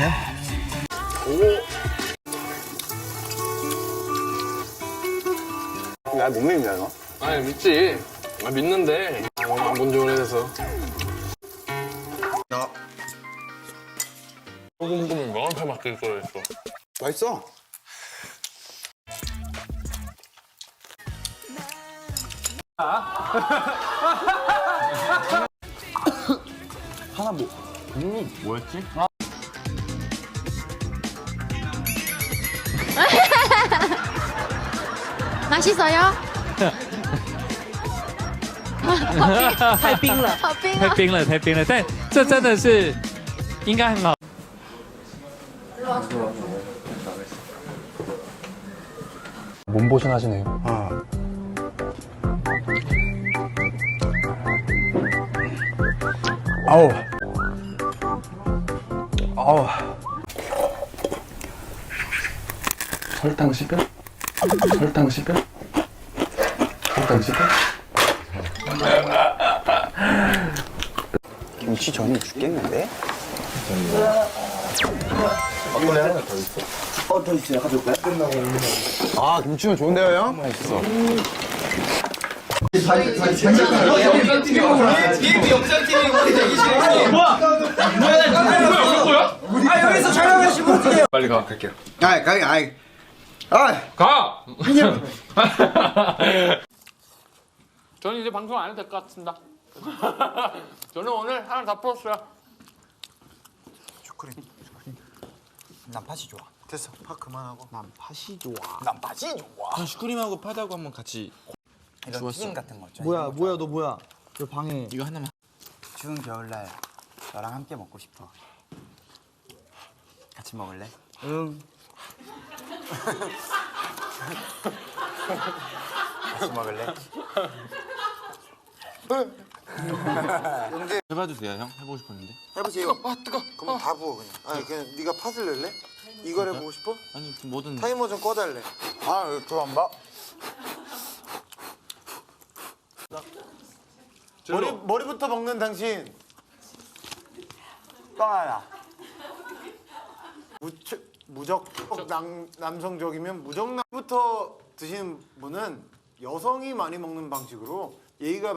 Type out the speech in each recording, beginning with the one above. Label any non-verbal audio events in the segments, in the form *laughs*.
드세요. 나못 믿냐 너? 아니 믿지. 아, 믿는데 아, 뭔지 오래돼서. 야 소금구이 너한테 맡길 거였어. 맛있어. 하나 뭐 뭐였지? 맛있어요? 太冰了。好冰哦！太冰了，太冰了，但这真的是应该很好。 몸보신 하시네요. 아. 아우. 아우. 설탕 씹혀? 설탕 씹혀? 설탕 씹혀? 김치 전이 죽겠는데? 어, 더 있어요. 가져올까요? 아 김치전 좋은데요 형? 맛있어. 빨리 가. 갈게요. 아이 가이 아이. 아 가! *laughs* 저는 이제 방송 안 해도 될 것 같습니다. *laughs* 저는 오늘 하나 다 풀었어요. 슈크림. 난 팥이 좋아. 됐어 팥 그만하고. 난 팥이 좋아. 난 팥이 좋아. 슈크림하고 파다고 한번 같이 이런 튀김 같은 거 있죠. 뭐야, 뭐야, 너 뭐야? 저 방에. 이거 하나만 추운 겨울날 너랑 함께 먹고 싶어. 같이 먹을래? 응. 같이 먹을래? 해봐도 돼요 형? 해보고 싶었는데 해보세요. 아 뜨거. 그럼 다 부어 그냥. 아니 그냥 네가 팥을 낼래? 이걸 해보고 싶어? 아니 그 뭐든 타이머 좀 꺼달래. 아 그거 안 봐? 머리 머리부터 먹는 당신. 빵 하나. 무척 무적 남, 남성적이면 무적남부터 드시는 분은 여성이 많이 먹는 방식으로 예의가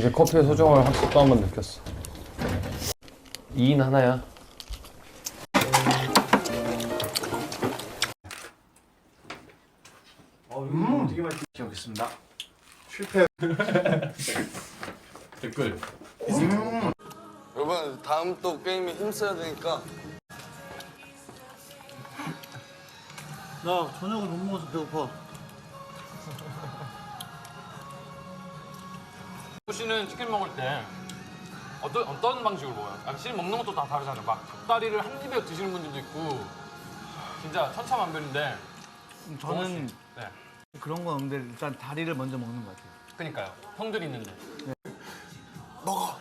제 커피의 소중함을 한- 또한 번 느꼈어. 2인 하나야. 기억했습니다. *laughs* 댓글. 여러분 다음 또 게임에 힘써야 되니까 나 저녁을 못 먹어서 배고파. 씨는 치킨 먹을 때 어떤 어떤 방식으로 먹어요? 아, 씨 먹는 것도 다 다르잖아요. 막 닭다리를 한 입에 드시는 분들도 있고 진짜 천차만별인데 저는 네. 그런 건 없는데 일단 다리를 먼저 먹는 것 같아요. 그러니까요. 형들이 있는데. 먹어.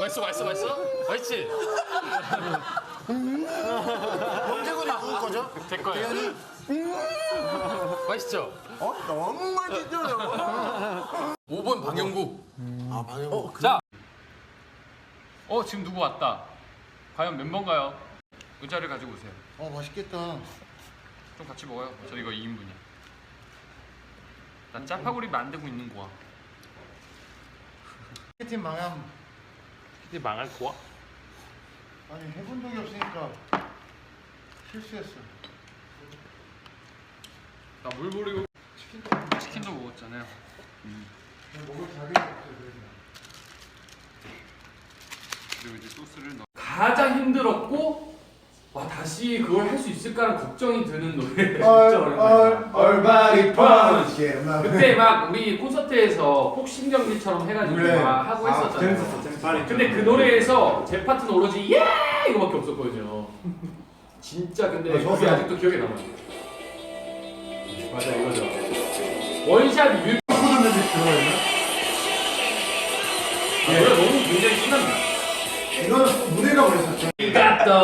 맛있어, 맛있어, 맛있어? 맛있지? *laughs* 형제군이 누구 거죠? 제 거예요. 맛있죠? 어? 너무 맛있죠. 5번 방영국. 아, 방영국. 자. 어, 지금 누구 왔다. 과연 몇 번가요? 의자를 가지고 오세요. 어 맛있겠다. 좀 같이 먹어요. 저 이거 2인분이야. 난 짜파구리 만들고 있는 거야. 팀 망함. 이제 망할 거야? 아니 해본 적이 없으니까 실수했어. 나물 버리고 치킨도, 치킨도 먹었잖아요. 그리고 이제 소스를 넣어. 가장 힘들었고 와 다시 그걸 할 수 있을까라는 걱정이 드는 노래 진짜 펀치. 그때 막 우리 콘서트에서 폭신경기처럼 해가지고 그래. 막 하고 했었잖아요. 재밌었어, 재밌었어. 근데 그 노래에서 제 파트는 오로지 예 이거밖에 없었거든요. 진짜 근데 아, 그게 좋았어요. 아직도 기억에 남아요. 맞아 이거죠. 원샷 뮤. 아, 노래 너무 굉장히 신납니다. 이거는 무대가 그랬었죠. I got the,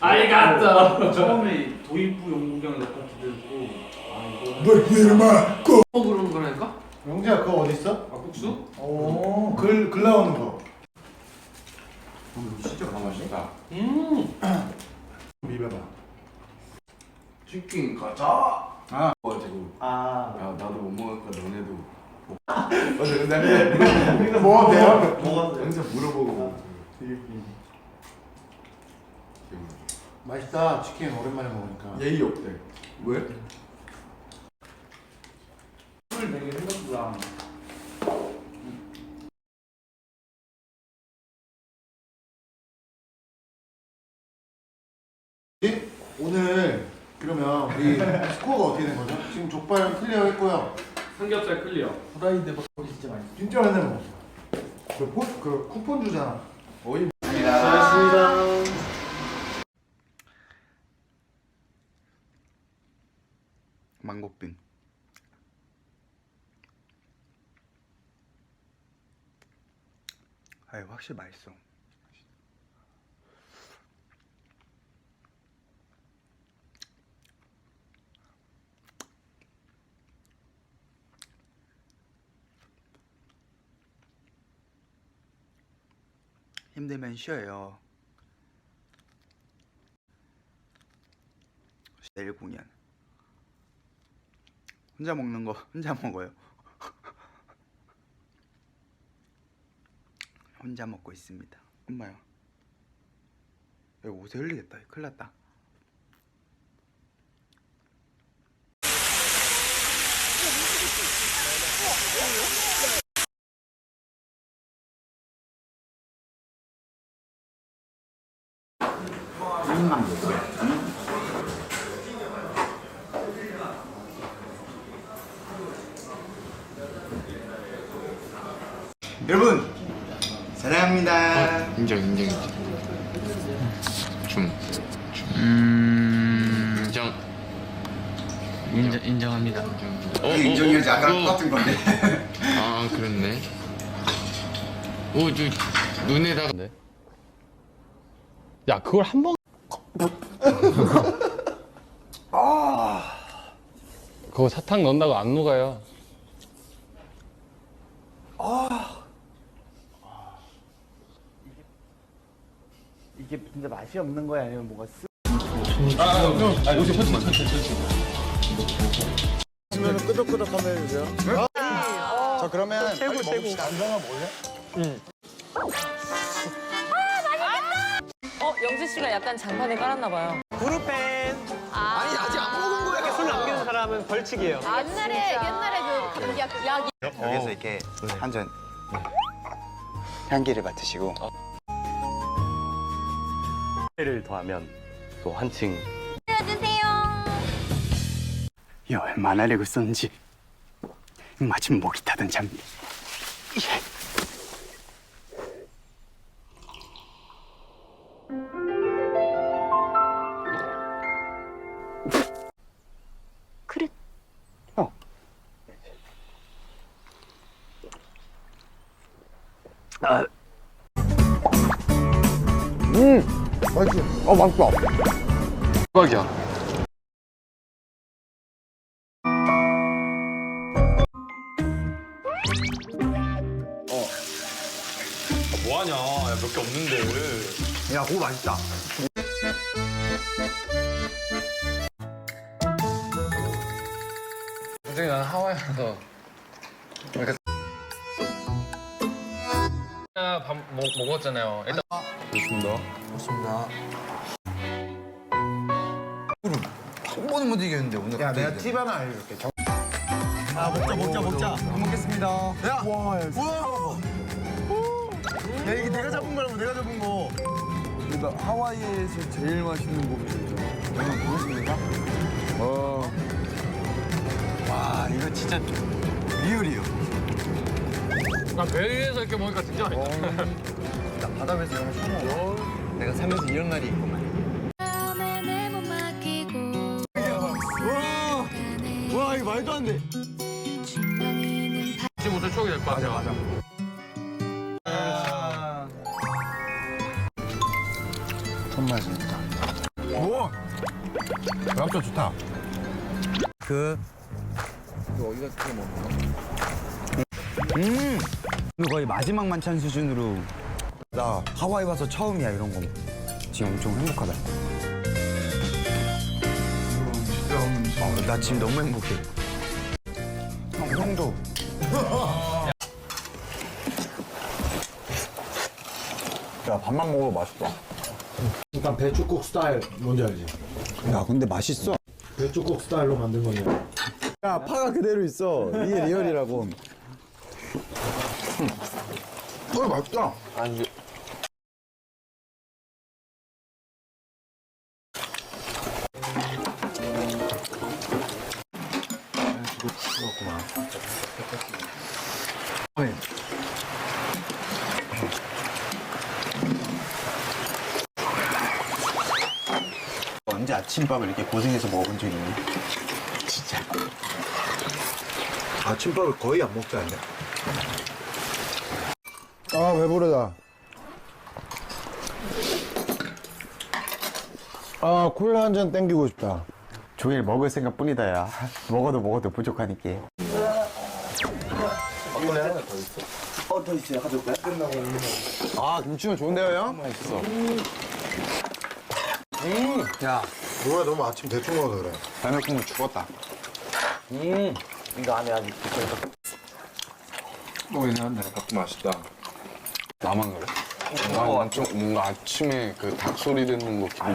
I got the. 처음에 도입부 몇 바퀴 듣고 아 이거 이름아. 뭐 부르는 거라니까? 영재야 그거 어디 있어? 막국수? 오, 글, 글 나오는 거. 진짜 맛있다. 음. 비벼봐. 치킨 가자. 아, 가지고. 아. 야, 나도 못 먹으니까 너네도. *laughs* 맞아, 근데 근데 뭐 어때요? 뭐가 항상 물어보고. 맛있다. 치킨 오랜만에 먹으니까. 예의 없대. 왜? 술을 되게 생각보다 그러면 우리 스코어가 어떻게 된 거죠? 지금 족발은 클리어 했고요. 삼겹살 클리어. 후라이드 버거 진짜 많이 진짜 맨날 먹었어. 그, 포, 그 쿠폰 주잖아. 어이. 망고빙. 아이 확실히 맛있어. 힘들면 쉬어요. 내일 공연. 혼자 먹는 거 *laughs* 혼자 먹어요. *laughs* 혼자 먹고 있습니다. 엄마야. 이거 옷에 흘리겠다. 큰일 났다. 여러분 사랑합니다. 인정 인정 인정. 줌. 음 인정. 인정 인정합니다. 어, 인정이지 아까 그거- 똑같은 건데. 아 그렇네. 오저 눈에다가. 야 그걸 한 번. 그거 사탕 넣는다고 안 녹아요. 이게 진짜 맛이 없는 거야 아니면 뭐가 쓰? 그러면 끄덕끄덕 한번 해주세요. 자 그러면 최고 최고. 남성아 몰래? 어, 영지 씨가 약간 장판에 깔았나 봐요. 구루팬 아니, 아직 안 먹은 거야. 술 남기는 사람은 벌칙이에요. 아, 옛날에 옛날에 그 감기약 약 여기서 이렇게 한 잔. 향기를 맡으시고. 를 더하면 또 한층. 이 얼마나 레고 썼는지. 마침 목이 타던 참그 아, 맛있어. 어 맛있어. 대박이야. 뭐하냐? 몇 개 없는데. 야 그거 맛있다. 밥 먹, 먹었잖아요. 일단 한 번은 못 이겼는데 오늘. 야 내가 팁 하나 알려줄게. 정... 먹자 먹자 먹자. 잘 먹겠습니다. 야. 와. 우와. 야 이게 내가 잡은 거라고 내가 잡은 거. 나 하와이에서 제일 맛있는 고기예요. 여러분 보이십니까? 어. 와 이거 진짜 리얼이에요. 나 배에서 이렇게 먹으니까 진짜 맛있다. 나 바다에서 이런 거 처음 먹어. 내가 살면서 이런 날이 있구만. 와, 와 이거 말도 안 돼. 잊지 못할 추억이 될 것 같아요. 맞아, 손맛이니까. 오, 랍스터 좋다. 그 어디가 어떻게 먹는 거? 음, 이 거 거의 마지막 만찬 수준으로. 나 하와이 와서 처음이야 이런 거. 지금 엄청 행복하다. 어, 나 지금 너무 행복해. 형, 형도. *laughs* 야, 밥만 먹어도 맛있다. 약간 배추국 스타일 뭔지 알지? 야, 근데 맛있어. 배추국 스타일로 만든 건데. 야, 파가 그대로 있어. 이게 리얼이라고. 어, 맛있다. 아니 언제 아침밥을 이렇게 고생해서 먹어본 적이 있니? 아침밥을 거의 안 먹지 않냐? 아 배부르다. 아 콜라 한 잔 땡기고 싶다. 종일 먹을 생각 뿐이다, 야. 먹어도 먹어도 부족하니까. 아, 김치는 좋은데요, 형? 맛있어. 음, 야, 뭐야 너무 아침 대충 먹어서 그래. 해물국물 죽었다. 음, 이거 안에 아직 먹긴 한데 밥도 맛있다. 나만 그래? 뭔가, 좀, 뭔가 아침에 그 닭 소리 듣는 거 기분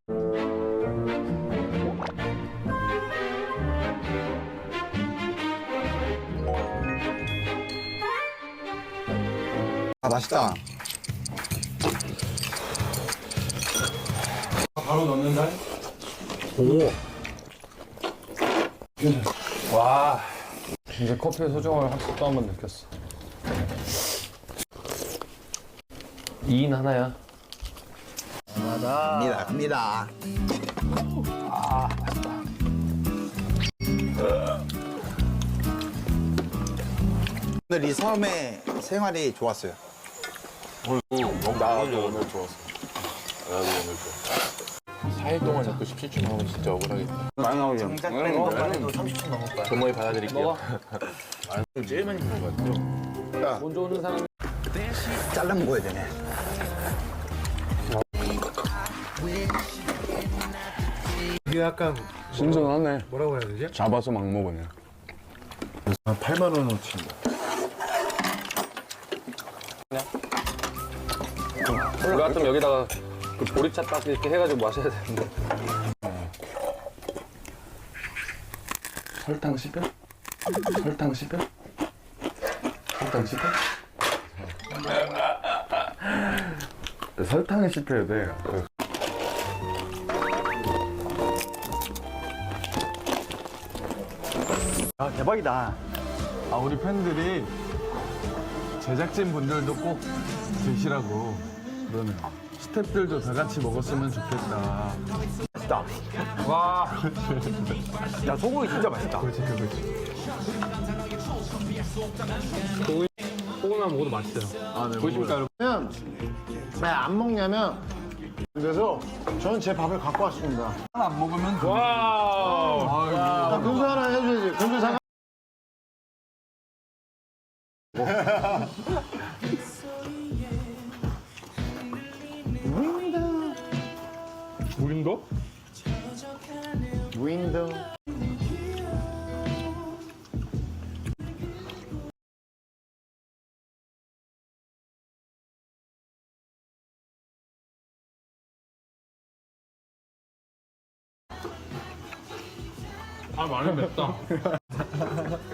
아, 맛있다. 바로 넣는 날? 와 이제 커피의 소중함을 확또한번 느꼈어 2인 하나야 갑니다, 갑니다. 오늘 이 섬의 생활이 좋았어요. 나도 오늘 좋았어. 나도 오늘 좋았어. 4일 동안 자꾸 17초 나오면 진짜 억울하겠다. 많이 나오죠. 도모에 받아드릴게요. 먼저 오는 사람이 잘라 먹어야 되네. 이게 약간 신선하네. 뭐라고 해야 되지? 잡아서 막 먹으네. 한 8만 원어치. 우리 같으면 여기다가 그 보리차 딱 이렇게 해가지고 마셔야 되는데. 설탕 씹혀? 설탕 씹혀? 설탕 씹혀? 설탕에 씹혀야 돼. 아, 대박이다. 아 우리 팬들이 제작진 분들도 꼭 드시라고 그러네. 스태프들도 다 같이 먹었으면 좋겠다. 맛있다. 와. 야, 소고기 진짜 맛있다. 소금만 먹어도 맛있어요. 아, 네, 보이십니까 여러분? 그냥 왜안 먹냐면 그래서 저는 제 밥을 갖고 왔습니다. 하나 안 먹으면 그 와. 아, 근수 하나 해줘야지. 잠깐. 무림도? 윈도우. 아 많이 맵다. *laughs*